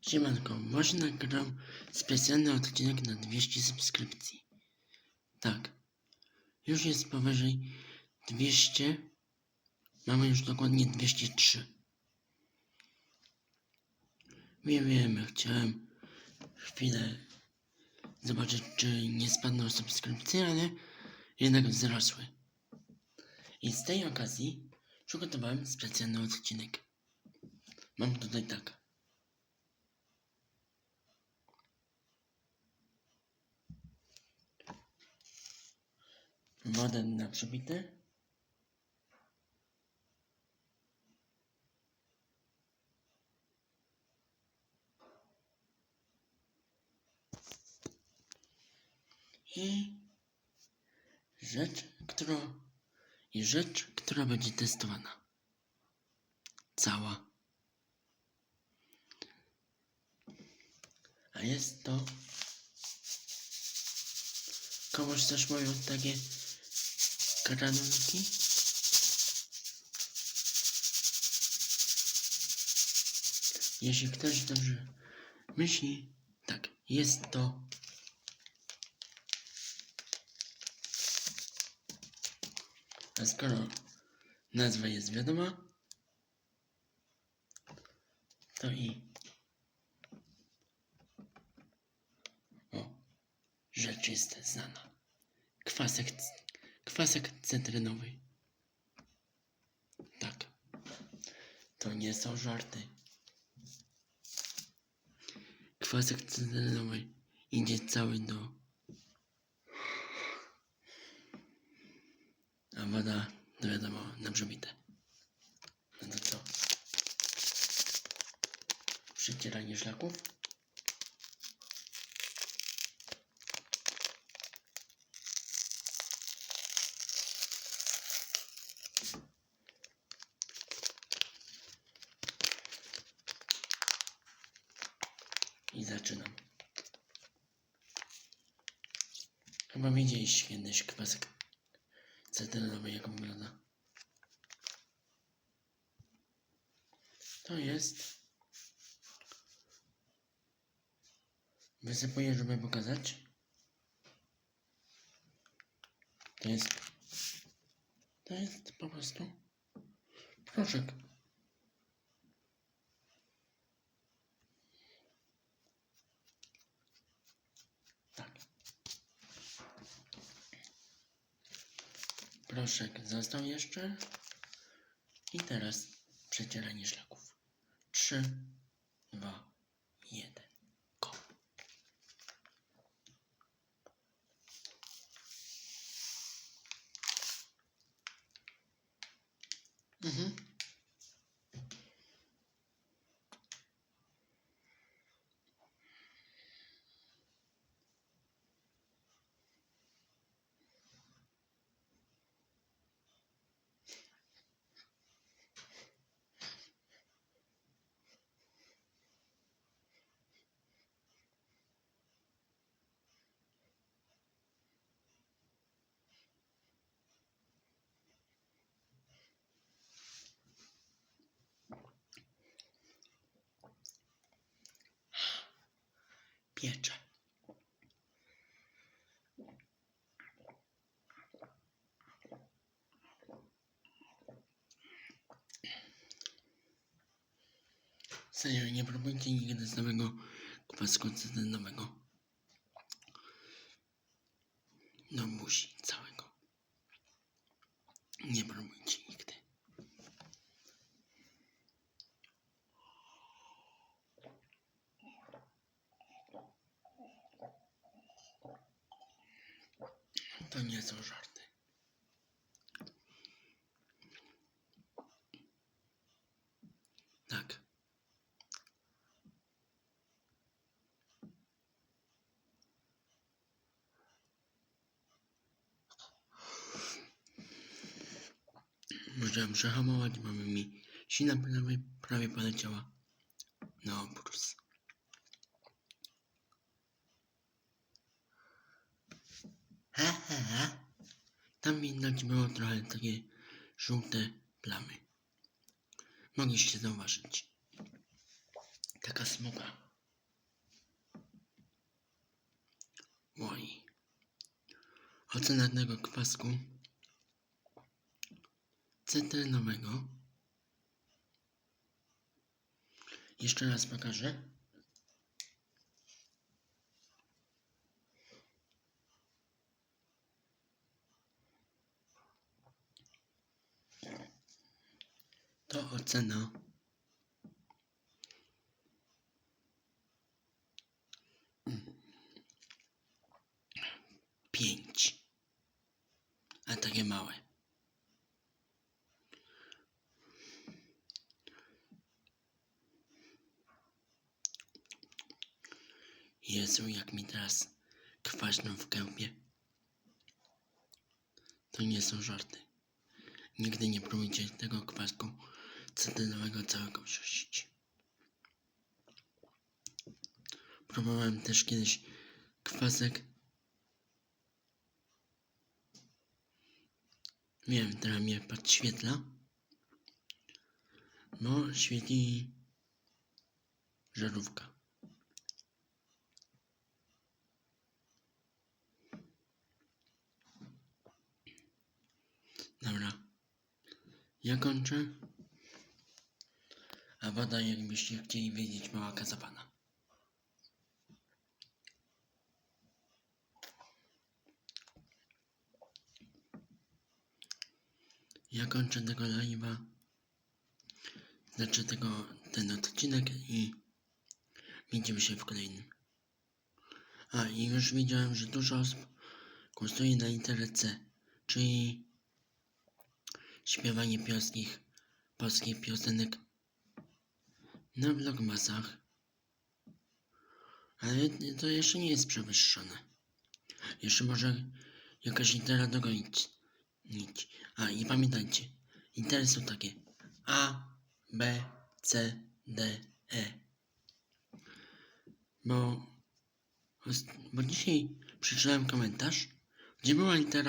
Siemanko, właśnie nagram specjalny odcinek na 200 subskrypcji. Tak, już jest powyżej 200, mamy już dokładnie 203. Wiem, wiem, chciałem chwilę zobaczyć, czy nie spadną subskrypcje, ale jednak wzrosły. I z tej okazji przygotowałem specjalny odcinek. Mam tutaj tak. Wodę na przebite. I rzecz, którą i rzecz, która będzie testowana. Cała. A jest to komuś też mają takie granulki. Jeśli ktoś dobrze myśli, tak, jest to A skoro nazwa jest wiadoma, to i o, rzecz jest znana. Kwasek, kwasek cytrynowy. Tak, to nie są żarty. Kwasek cytrynowy idzie cały do A woda, no wiadomo, na brzobite. No to co? Przecieranie szlaków? I zaczynam. Chyba widzieliście kiedyś kwasek cytrynowy, jak wygląda. To jest. Wysypuję, żeby pokazać. To jest. To jest po prostu proszek. Proszek został jeszcze. I teraz przecieranie szlaków. 3, 2, 1. Piecze. Serio, nie próbujcie nigdy z nowego kwasku cytrynowego. Do buzi całego. Nie próbujcie Musiałem przehamować, bo mi sina prawie, prawie poleciała na obróz. He, he, he. Tam widać było trochę takie żółte plamy. Mogliście zauważyć. Taka smoga. Oj. Ocena tego kwasku cytrynowego. Jeszcze raz pokażę. To ocena pięć. A takie małe. Jezu, jak mi teraz kwaśno w gębie. To nie są żarty. Nigdy nie próbujcie tego kwasku cytrynowego całego wrzucić. Próbowałem też kiedyś kwasek. Wiem, teraz mnie podświetla. No, świetli żarówka. Dobra. Ja kończę. A woda, jakbyście chcieli wiedzieć, mała kazawana. Ja kończę tego live'a. Znaczy tego, ten odcinek i widzimy się w kolejnym. A i już widziałem, że dużo osób głosuje na C, czyli śpiewanie polskich, polskich piosenek na vlogmasach. Ale to jeszcze nie jest przewyższone. Jeszcze może jakaś litera dogonić. Nic. A i pamiętajcie, litery są takie A, B, C, D, E. Bo, bo dzisiaj przeczytałem komentarz, gdzie była litera